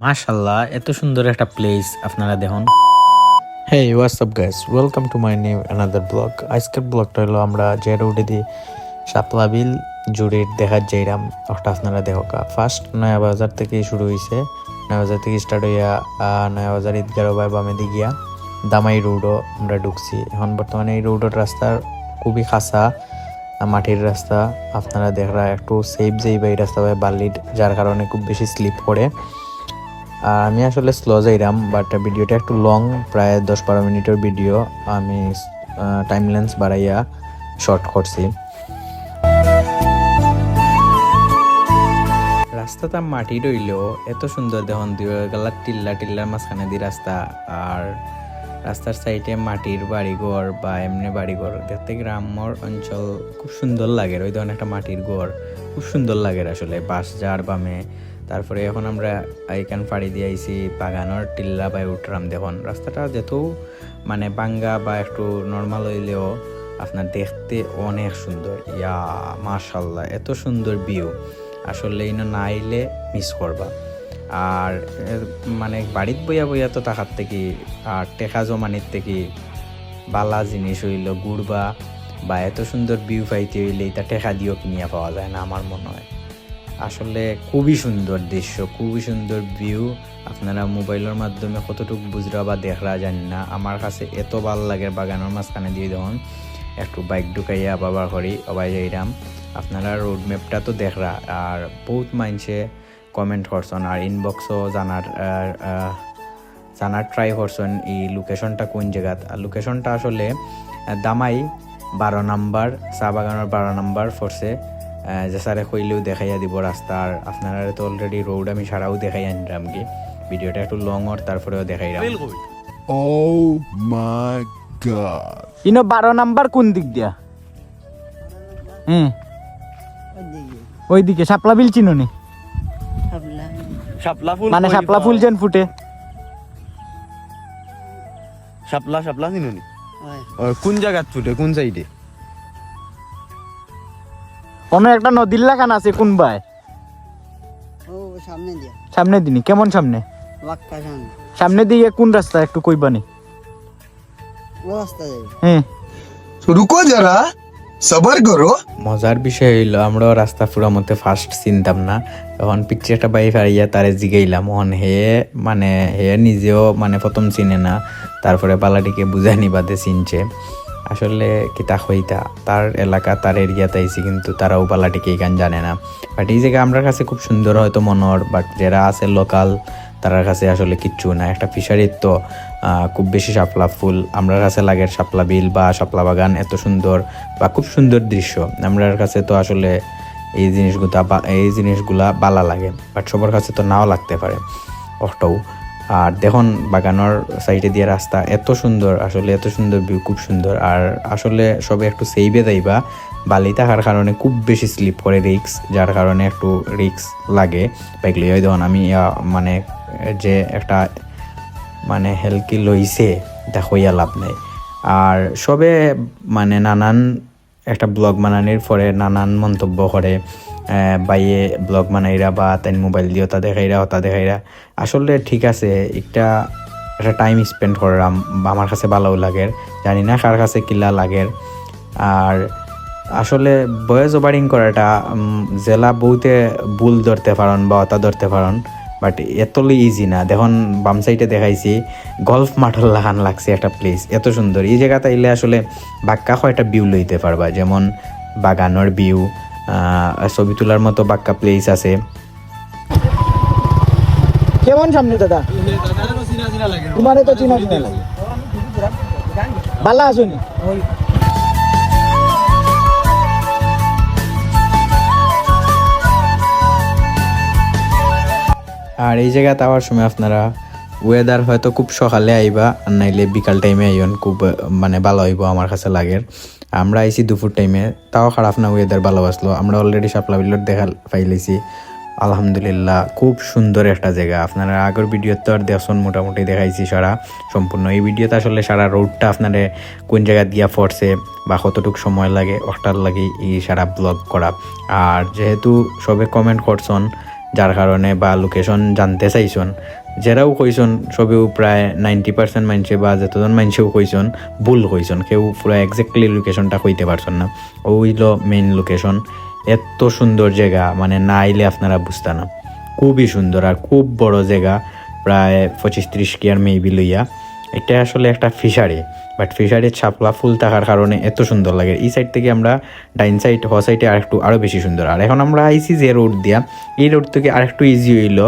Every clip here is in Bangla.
মাশাল্লাহ এত সুন্দর একটা প্লেস আপনারা দেখুন। Hey WhatsApp guys welcome to my new another vlog আজকের ব্লগটা হলো আমরা যে রোডে দিয়ে সাপলাবিল জুড়ির দেখার যাইরাম ওটা আপনারা দেখা ফার্স্ট নয়া বাজার থেকে শুরু হয়েছে নয়া বাজার থেকে স্টার্ট হইয়া নয়া বাজার ঈদগারো বাই বামে দিয়ে গিয়া দামাই রোডও আমরা ঢুকছি। এখন বর্তমানে এই রোডের রাস্তার খুবই খাসা মাটির রাস্তা। আপনারা দেখরা একটু সেফ যেই বা এই রাস্তা বাই বালির, যার কারণে খুব বেশি স্লিপ করে আর আমি আসলে স্লো যাইরাম বাট ভিডিওটা একটু লং প্রায় দশ বারো মিনিটের ভিডিও আমি টাইম লেন্স বাড়াইয়া শর্ট করছি। রাস্তাটা মাটি রইলেও এত সুন্দর দেখুন দুই গেলা টিল্লা টিল্লার মাঝখানে দিয়ে রাস্তা, আর রাস্তার সাইডে মাটির বাড়িঘর বা এমনি বাড়িঘর। দেখতে গ্রাম্যর অঞ্চল খুব সুন্দর লাগে, ওই ধরনের একটা মাটির ঘর। খুব সুন্দর লাগে আসলে, বাস যার বামে। তারপরে এখন আমরা আইকান ফাড়ি দিয়ে আইছি বাগানোর টিল্লা বাই উঠরাম দেখুন। রাস্তাটা যেত মানে বাঙ্গা বা একটু নর্মাল হইলেও আপনার দেখতে অনেক সুন্দর। ইয়া, মাশাল্লাহ, এত সুন্দর ভিউ আসলে ইনো না আইলে মিস করবা। আর মানে বাড়িত বইয়া বইয়া তো তাহার থেকে, আর টেকা জমানির থেকে বালা জিনিস হইল গুড়বা বা এত সুন্দর ভিউ পাইতে হইলে এটা টেকা দিয়েও কিনিয়া পাওয়া যায় না আমার মনে হয়। আসলে খুবই সুন্দর দৃশ্য, খুবই সুন্দর ভিউ আপনারা মোবাইলের মাধ্যমে কতটুকু বুঝরা বা দেখরা জানি না। আমার কাছে এত ভালো লাগে বাগানের মাঝখানে দিয়ে দেখুন একটু বাইক ঢুকাইয়া বাবার করি, অবাই যাইরাম। আপনারা রোড ম্যাপটা তো দেখরা। আর বহুত মাইনসে কমেন্ট করছেন আর ইনবক্সও জানার জানার ট্রাই করছেন এই লোকেশনটা কোন জায়গাত। আর লোকেশনটা আসলে দামাই বারো নাম্বার চা বাগানের বারো নাম্বার ফোর্সে যে স্যারে কইলেও দেখাইয়া দিব রাস্তার। আর আপনারা তো অলরেডি রোড আমি সারাও দেখাই আনলাম কি? ভিডিওটা একটু লং ওর তারপরেও দেখাইলাম। Oh my god. ইনো বারো নাম্বার কোন দিক দিয়া? হুম। ওইদিকে শাপলা বিল চিনো নি শাপলা ফুল মানে শাপলা ফুল যেন ফুটে। শাপলা শাপলা চিনুনি? কোন জায়গাত ফুটে কোন সাইডে অন্য একটা নদীর লাখান আছে কোন ভাই সামনে দিনি কেমন সামনে? সামনে। দিয়ে কোন রাস্তা? একটু কইবানি হ্যাঁ। রুকো যারা সবার করো। মজার বিষয় হইল আমরাও রাস্তা পুরা মতে ফার্স্ট চিনতাম না। তখন পিকচার একটা বাই ফারিয়া তারে জিগাইলাম। ওহন হে মানে হে নিজেও মানে প্রথম চিনে না। তারপরে পালাটিকে বুঝানি বাদে চিনছে। আসলে কিতা হইতা তার এলাকা, তার এরিয়াতে আইছি কিন্তু তারাও পালাটিকে গান জানে না। বাট এই জায়গা আমার কাছে খুব সুন্দর হয়তো মনোর বাট যারা আছে লোকাল তার কাছে আসলে কিচ্ছু না। একটা ফিশারির তো খুব বেশি শাপলা ফুল। আমরা কাছে লাগে শাপলা বিল বা শাপলা বাগান এত সুন্দর বা খুব সুন্দর দৃশ্য। আমরার কাছে তো আসলে এই জিনিসগুলা বা- এই জিনিসগুলা বালা লাগে। বাট সবার কাছে তো নাও লাগতে পারে। অটোও আর দেখুন, বাগানোর সাইডে দিয়ে রাস্তা এত সুন্দর, আসলে এত সুন্দর ভিউ খুব সুন্দর। আর আসলে সবে একটু সেইবে যাইবা, বালি থাকার কারণে খুব বেশি স্লিপ করে রিক্স যার কারণে একটু রিক্স লাগে। বাইক লিয়ে দেখুন, আমি মানে যে একটা মানে হেলকি লইছে হইয়া লাভ নাই। আর সবে মানে নানান একটা ব্লগ বানানির পরে নানান মন্তব্য করে বাইয়ে ব্লগ বানাইরা বা তাই মোবাইল দিয়ে ওটা দেখাইরা ওটা দেখাইরা। আসলে ঠিক আছে, একটা একটা টাইম স্পেন্ড করলাম আমার কাছে ভালো লাগে জানি না কার কাছে কিলা লাগে আর আসলে বয়স ওভারিং করাটা জেলা বহুতে বুল ধরতে পারন বা অতা ধরতে পারন। বাট এতলি ইজি না। দেখুন বাম সাইডে দেখাইছি গল্ফ মাঠল লাগান লাগছে একটা প্লেস এত সুন্দর। এই জায়গাতে আইলে আসলে বাক্কা একটা ভিউ লইতে পারবা যেমন বাগানোর ভিউ ছবি তোলার মতো বাক্কা প্লেস আছে। কেমন সামনে দাদা? তোমারে তো চিনা চিনা লাগে। বালা আসুনি। আর এই জায়গাতে আওয়ার সময় আপনারা ওয়েদার হয়তো খুব সকালে আইবা, আর নাইলে বিকাল টাইমে আইন খুব মানে ভালো হইব আমার কাছে লাগে আমরা আইছি দুপুর টাইমে তাও খারাপ না ওয়েদার ভালো আসলো। আমরা অলরেডি সাপলা বিল্লর দেখা পাইলেছি আলহামদুলিল্লাহ, খুব সুন্দর একটা জায়গা। আপনারা আগের ভিডিও তো আর দেখছেন, মোটামুটি দেখাইছি সারা, সম্পূর্ণ। এই ভিডিওতে আসলে সারা রোডটা আপনারে কোন জায়গা দিয়া পড়ছে বা কতটুকু সময় লাগে ওটার লাগে এই সারা ব্লগ করা। আর যেহেতু সবে কমেন্ট করছেন যার কারণে বা লোকেশন জানতে চাইছন যারাও কইসন সবেও প্রায় নাইনটি পার্সেন্ট মানছে বা যতজন মানুষেও কইসন ভুল কইসন কেউ পুরো এক্স্যাক্টলি লোকেশনটা কইতে পারছেন না। ওইল মেইন লোকেশন এত সুন্দর জায়গা মানে না আইলে আপনারা বুঝতে না। খুবই সুন্দর আর খুব বড় জায়গা প্রায় পঁচিশ ত্রিশ কেয়ার মেবি লইয়া। এটা আসলে একটা ফিশারি বাট ফিশারির ছাপলা ফুল থাকার কারণে এত সুন্দর লাগে। এই সাইড থেকে আমরা ডাইন সাইড হ সাইডে আরেকটু আরও বেশি সুন্দর। আর এখন আমরা আইসি যে রোড দিয়া। এই রোড থেকে আরেকটু ইজি হইল।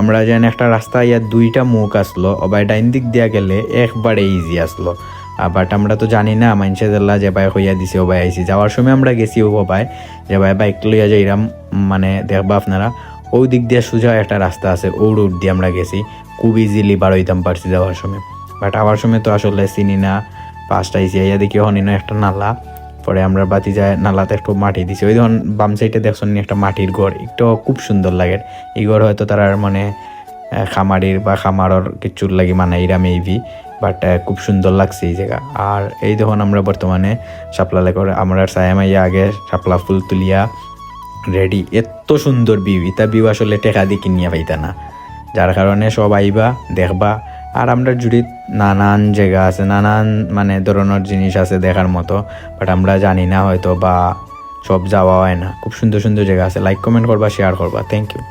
আমরা যেন একটা রাস্তা ইয়ার দুইটা মুখ আসলো। আবার ডাইন দিক দিয়া গেলে একবারে ইজি আসলো। বাট আমরা তো জানি না মানুষের জেলা যে ভাই হইয়া দিছে ও ভাই আইসি যাওয়ার সময় আমরা গেছি ও ভাই যে ভাই বাইক লইয়া যাইরাম মানে দেখবা আপনারা, ওই দিক দিয়ে সোজা একটা রাস্তা আছে, ও রোড দিয়ে আমরা গেছি। খুব ইজিলি বার হইতাম পারছি যাওয়ার সময়। বাট আবার সময় তো আসলে চিনি না। পাঁচটা আইসি আইয়া দেখি হনি না একটা নালা। পরে আমরা বাতি যায় নালাতে একটু মাটি দিছি। ওই ধরুন বাম সাইডে দেখছেন একটা মাটির ঘর। একটু খুব সুন্দর লাগে। এই ঘর হয়তো তারা মানে খামারির বা খামারর কিচ্ছুর লাগি মানে এরা মেবি বাট খুব সুন্দর লাগছে এই জায়গা। আর এই দেখুন আমরা বর্তমানে শাপলা লেখর আমরা সায়ামাইয়া আগে শাপলা ফুল তুলিয়া রেডি এত সুন্দর ভিউ ইতা ভিউ আসলে টেকা দিয়ে কিনিয়া পাইতা না। যার কারণে সব আইবা, দেখবা। আর আমরা জুড়িত নানান জায়গা আছে, নানান মানে ধরনের জিনিস আছে দেখার মতো বাট আমরা জানি না হয়তো বা সব যাওয়া হয় না। খুব সুন্দর সুন্দর জায়গা আছে। লাইক কমেন্ট করবা শেয়ার করবা। Thank you